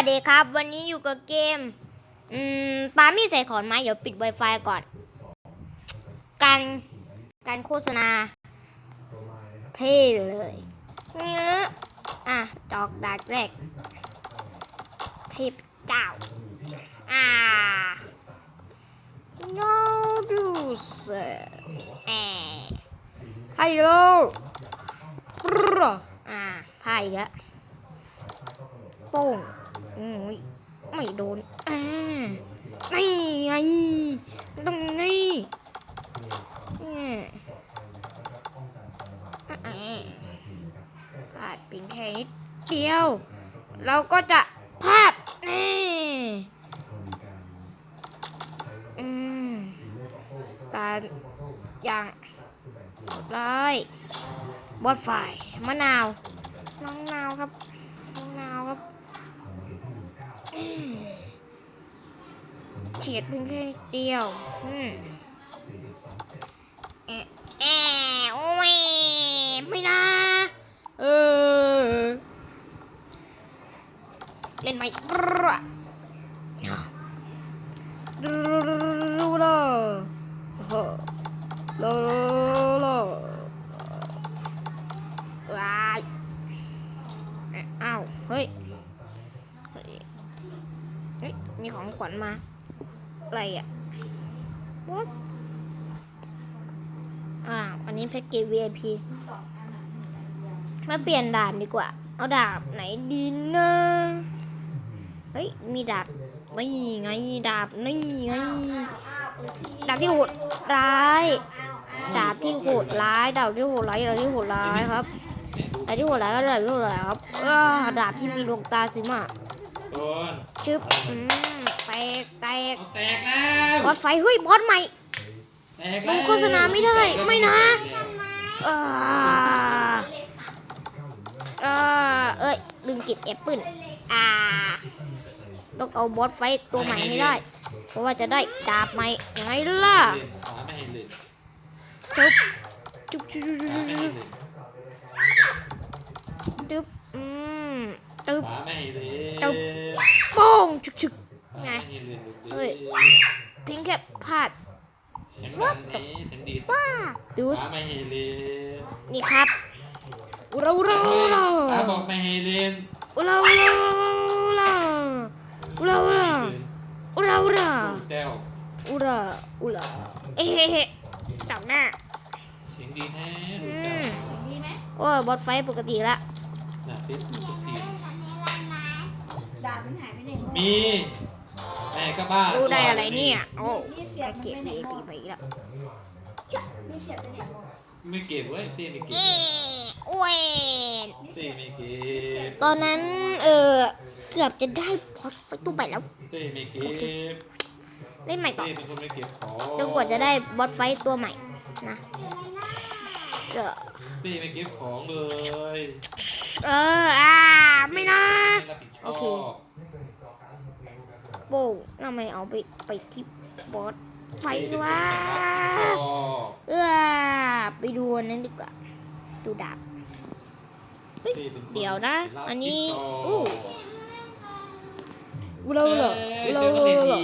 สดีครับ วันนี้อยู่กับเกม อืมปามีใส่ขอนไม้เดี๋ยวปิด Wi-Fi ก่อน การการโฆษณาเท่เลยเนื้ออะจอกดากแรกเทพเจ้า อ่า no do sir แอฮัลโหลอ่าพายอีกแล้วโป้ง ไม่โดนอ่านี่ไงต้องนี่อืมอ่าพลาดเพียงแค่นิดเดียว เราก็จะพลาดนี่อืมตาอย่างเลยบอดไฟมะนาวน้องนาวครับ น้องนาวครับอืม เฉียดเพียงแค่นิดเดียวอืมแอะแอโอ้ยไม่นะเออ เล่นไหมกระดูลโลโลโลว้ายอ้าว เฮ้ย เฮ้ย มีของขวัญมา อะไรอะ what อ่าอันนี้แพ็กเกจ VIP มาเปลี่ยนดาบดีกว่า เอาดาบไหนดีนะเฮ้ย มีดาบ นี่ไง ดาบ นี่ไง ดาบที่โหดร้าย ดาบที่โหดร้าย ดาบที่โหดร้าย ดาบที่โหดร้ายครับ ดาบที่โหดร้ายก็ดาบที่โหดร้ายครับดาบที่มีดวงตาสิมา โดนชึบอืมแตกแตกเอาแตกแล้วบอสไฟเฮ้ยบอสใหม่ แตกลแล้วงโฆษณาไม่ได้ไม่นะ เออเออเอ้ยลืมเก็บแอปเปิลอ่า ต้องเอาบอสไฟต์ตัวใหม่ให้ได้ เพราะว่าจะได้ดาบใหม่ยังไงล่ะเล่นขาไม่ให้เล่นจุ๊บจุ๊บจุ๊บจุ๊บขาไม่ให้เล่น จุ๊บอืมจุ๊บ ขา ไม่ให้เล่นจุ๊บโป้งชึกชึกขาไงไม่ให้เล่นลูกเฮ้ยเพียงแค่พลาดเห็นมันนี้เห็นดีว้าดูขาสไม่ให้เล่นนี่ครับอุราอุราอุราขาบอกไม่ให้เล่นอุราอุราอุราอุราอุราอุราอุราลูกแต้วอุราอุราเอ้เฮ้เฮ้จับหน้าเสียงดีแท้ลูอืกแต้วมโอ้ยบอสไฟต์ปกติละน่ะเซ็ตทุกทีดาบมันหายไปไหนหมดมีแม่ก็บ้ารู้ได้อะไรเนี่ย โอ้มีเสียแพ็บกเกจไปไหน VIP หมดไปอีกแล้วมีเสียบไปไหนหมดไม่เก็บเว้ยเต้ไม่เก็บเอ้อ้วนเต้ไม่เก็บตอนนั้น เออเกือบจะได้บอสไฟต์ตัวใหม่แล้วเต้ไม่เก็บเล่นใหม่ต่อเต้เป็นคนไม่เก็บของจนกว่าจะได้บอสไฟต์ตัวใหม่นะเออเต้ไม่เก็บของเลย เออ อ่า ไม่นะไม่รับผิดชโออบเคโป้ทำไมเอาไปไปที่บอสไฟวะชอบเออไปดูอันนั้นดีกว่า ดูดาบเฮ้ยเดี๋ยวนะ อันนี้อู้เราเหรอเราเหรอ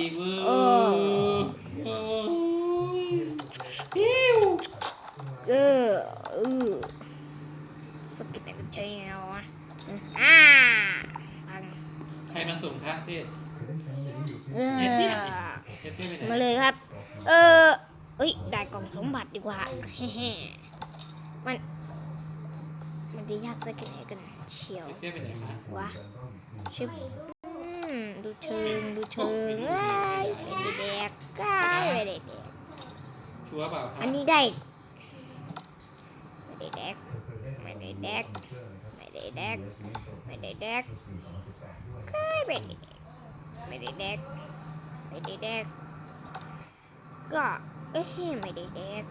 เออ เออเออสกิปแบบเชียวอะอ่าปัง ใค รมาส่งคะเต้เออเต้เต้ไปไหนมาเลยครับ เออเอ้ย ได้กล่องสมบัติดีกว่าเฮ้ๆมัน มันจะยากสักแค่ไหนกันเชียวเต้ไปไหนคะวะชิบอืมดูเชิงดูเชิงเอ้ยไม่ได้แดกก้ายไม่ได้แดกชัวร์เปล่าคะอันนี้ได้ไม่ได้แดกไม่ได้แดกไม่ได้แดกไม่ได้แดก ก้ายไม่ได้แดกไม่ได้แดกไม่ได้แดกก็เอ้ยไม่ได้แดก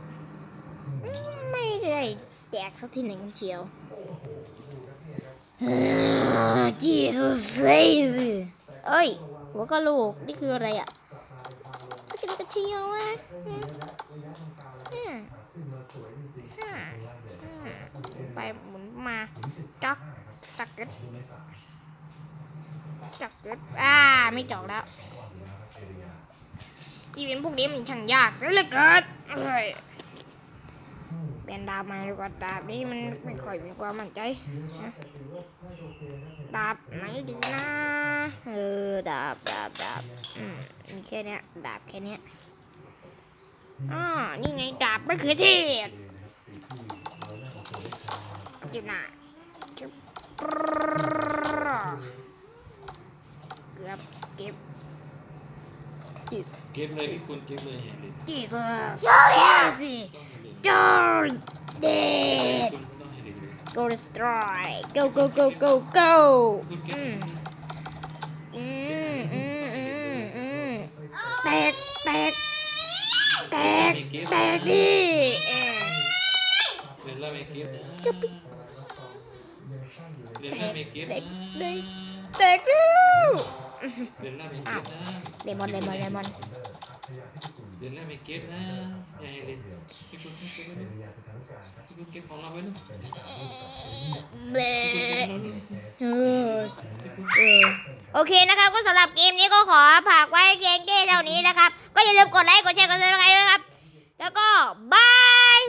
อืมไม่ได้แดกสักทีหนึ่งเชียว Jesus says เอ้ยหัวกะโหลกนี่คืออะไรอะสกินกระเทียวอะอืมอืมอืมอืมไปหมุนมาจักจักเก็ต จักเกิดอ่าไม่จอกแล้ว อีเวนต์พวกนี้มันช่างยากซะเหลือเกินเอ้ยเปลี่ยนดาบมาดีกว่าดาบนี้มันไม่ค่อยมีความมั่นใจนะดาบไหนดีนะเออดาบดาบดาบอืมมีแค่เนี้ยดาบแค่เนี้ยอ่านี่ไงดาบมะเขือเทศจุดหน้าจุด เกือบเก็บ yes เก็บเลยพี่คุณเก็บเลยเห็นเลย Jesus easy ต้องเห็นเลย don't dead คุณต้องเห็นเลย go destroy go go go go go คุณเก็อืบมอืมอืมอืมอืมแตกแตกแตกแตกดิเออเรียนแล้วไม่เก็บนะจะไปเรียนแล้วไม่เก็บนะแตกเร็ว เรียนแล้วไม่เก็บนะเลมอนเลมอนเลมอนเรียนแล้วไม่เก็บนะอย่าให้เรียนพี่คุณเก็บไว้นะพี่คุณเก็บของเราไว้นะเบพี่คุณเก็บของเราไว้นะเออพี่คุณเออโอเคนะครับ ก็สำหรับเกมนี้ก็ขอฝากไว้เพียงแค่เท่านี้นะครับ ก็อย่าลืมกดไลค์กดแชร์กดซับสไครต์ด้วยครับ แล้วก็บาย